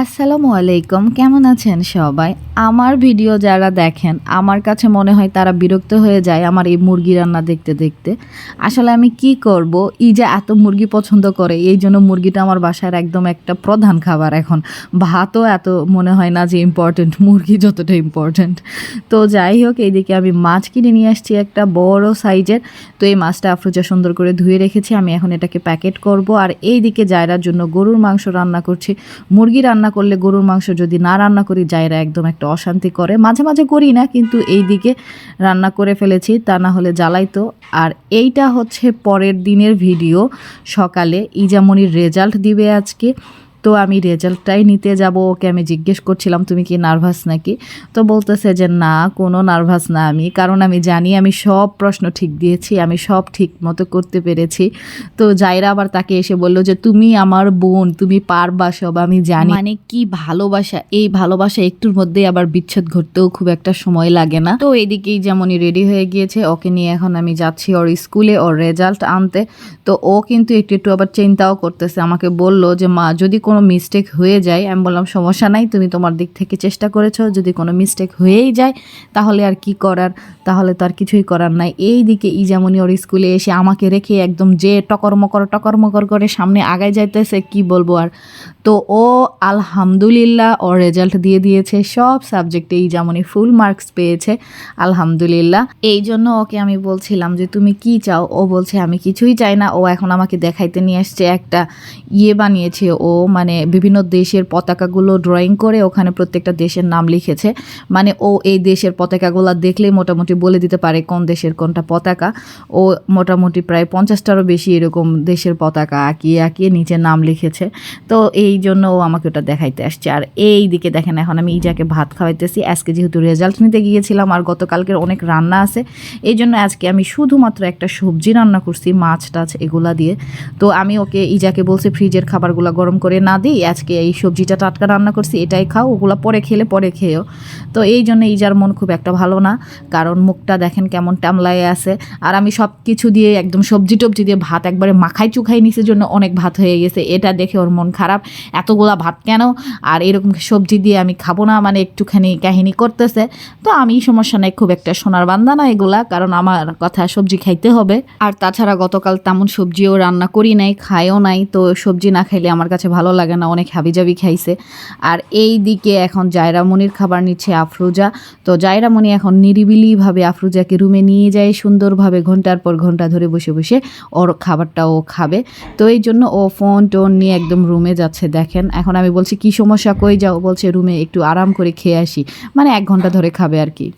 আসসালামু আলাইকুম, কেমন আছেন সবাই? আমার ভিডিও যারা দেখেন, আমার কাছে মনে হয় তারা বিরক্ত হয়ে যায় আমার এই মুরগি রান্না দেখতে দেখতে। আসলে আমি কি করব? যে এত মুরগি পছন্দ করে, এই জন্য মুরগিটা আমার বাসার একদম একটা প্রধান খাবার এখন। ভাতও এত মনে হয় না যে ইম্পর্ট্যান্ট মুরগি যতটা ইম্পর্ট্যান্ট তো যাই হোক, এইদিকে আমি মাছ কিনে নিয়ে আসছি একটা বড় সাইজের। তো এই মাছটা আফরোজা সুন্দর করে ধুয়ে রেখেছি, আমি এখন এটাকে প্যাকেট করব। আর এইদিকে জায়রার জন্য গরুর মাংস রান্না করছি, মুরগি রান্না করলে গরুর মাংস যদি না রান্না করি, জায়রা একদম একটা অশান্তি করে। মাঝে মাঝে করি না, কিন্তু এই দিকে রান্না করে ফেলেছি, তা না হলে জ্বালাই তো আর এইটা হচ্ছে পরের দিনের ভিডিও। সকালে ইজামনির রেজাল্ট দিবে আজকে। তো আমি রেজাল্টটাই নিতে যাব, ওকে আমি জিজ্ঞেস করছিলাম, তুমি কি নার্ভাস নাকি? তো বলতেছে যে, না, কোনো নার্ভাস না আমি, কারণ আমি জানি আমি সব প্রশ্ন ঠিক দিয়েছি, আমি সব ঠিক মতো করতে পেরেছি। তো জায়রা আবার তাকে এসে বলল যে, তুমি আমার বোন, তুমি পারবা সব, আমি জানি। মানে কি ভালোবাসা, এই ভালোবাসা একটুর মধ্যেই আবার বিচ্ছেদ ঘটতেও খুব একটা সময় লাগে না। তো এদিকেই যেমনই রেডি হয়ে গিয়েছে, ওকে নিয়ে এখন আমি যাচ্ছি ওর স্কুলে ওর রেজাল্ট আনতে। তো ও কিন্তু একটু একটু আবার চিন্তাও করতেছে, আমাকে বলল যে, মা, যদি কোনো মিস্টেক হয়ে যায়, আমি বললাম, সমস্যা নাই, তুমি তোমার দিক থেকে চেষ্টা করেছ, যদি কোনো মিস্টেক হয়েই যায়, তাহলে আর কি করার? তাহলে তো আর কিছুই করার নাই। এই দিকে ই যেমনই ওর স্কুলে এসে আমাকে রেখে একদম যে টকর মকর টকর মকর করে সামনে আগায় যাইতেছে, কি বলব আর? তো ও আলহামদুলিল্লাহ, ওর রেজাল্ট দিয়ে দিয়েছে, সব সাবজেক্টে এই যেমনই ফুল মার্কস পেয়েছে, আলহামদুলিল্লাহ। এই জন্য ওকে আমি বলছিলাম যে, তুমি কি চাও? ও বলছে, আমি কিছুই চাই না। ও এখন আমাকে দেখাইতে নিয়ে আসছে একটা ইয়ে বানিয়েছে, ও মানে বিভিন্ন দেশের পতাকাগুলো ড্রয়িং করে ওখানে প্রত্যেকটা দেশের নাম লিখেছে। মানে ও এই দেশের পতাকাগুলো দেখলেই মোটামুটি বলে দিতে পারে কোন দেশের কোনটা পতাকা। ও মোটামুটি প্রায় পঞ্চাশটারও বেশি এরকম দেশের পতাকা আঁকিয়ে আঁকিয়ে নিচে নাম লিখেছে। তো এই জন্য ও আমাকে ওটা দেখাইতে আসছে। আর এই দিকে দেখেন, এখন আমি ইজাকে ভাত খাওয়াইতেছি। আজকে যেহেতু রেজাল্ট নিতে গিয়েছিলাম, আর গতকালকের অনেক রান্না আছে, এই জন্য আজকে আমি শুধুমাত্র একটা সবজি রান্না করছি, মাছ টাছ এগুলা দিয়ে। তো আমি ওকে ইজাকে বলছি, ফ্রিজের খাবারগুলো গরম করে না দিই, আজকে এই সবজিটা টাটকা রান্না করছি, এটাই খাও, ওগুলো পরে খেলে পরে খেয়েও। তো এই জন্য ইজার মন খুব একটা ভালো না, কারণ মুখটা দেখেন কেমন টামলায় আছে। আর আমি সব কিছু দিয়ে একদম সবজি টবজি দিয়ে ভাত একবারে মাখাই চুখাই নিচের জন্য অনেক ভাত হয়ে গেছে, এটা দেখে ওর মন খারাপ। এতগুলা ভাত কেন? আর এরকম সবজি দিয়ে আমি খাব না মানে একটুখানি কাহিনী করতেছে। তো আমি সমস্যা নাই, খুব একটা সোনার বান্দা না এগুলা, কারণ আমার কথা সবজি খাইতে হবে। আর তাছাড়া গতকাল তেমন সবজিও রান্না করি নাই, খাইও নাই, তো সবজি না খাইলে আমার কাছে ভালো লাগে না, অনেক হাবিজাবি খাইছে। আর এই দিকে এখন জায়রামনির খাবার নিচ্ছে আফরোজা। তো জায়রামণি এখন নিরিবিলিভাবে আফরোজাকে রুমে নিয়ে যায় সুন্দরভাবে ঘণ্টার পর ঘণ্টা ধরে বসে বসে ওর খাবারটা ও খাবে। তো এই জন্য ও ফোন টোন নিয়ে একদম রুমে যাচ্ছে, দেখেন। এখন আমি বলছি, কি সমস্যা? কই যাও? বলছে, রুমে একটু আরাম করে খেয়ে আসি। মানে এক ঘণ্টা ধরে খাবে আর কি।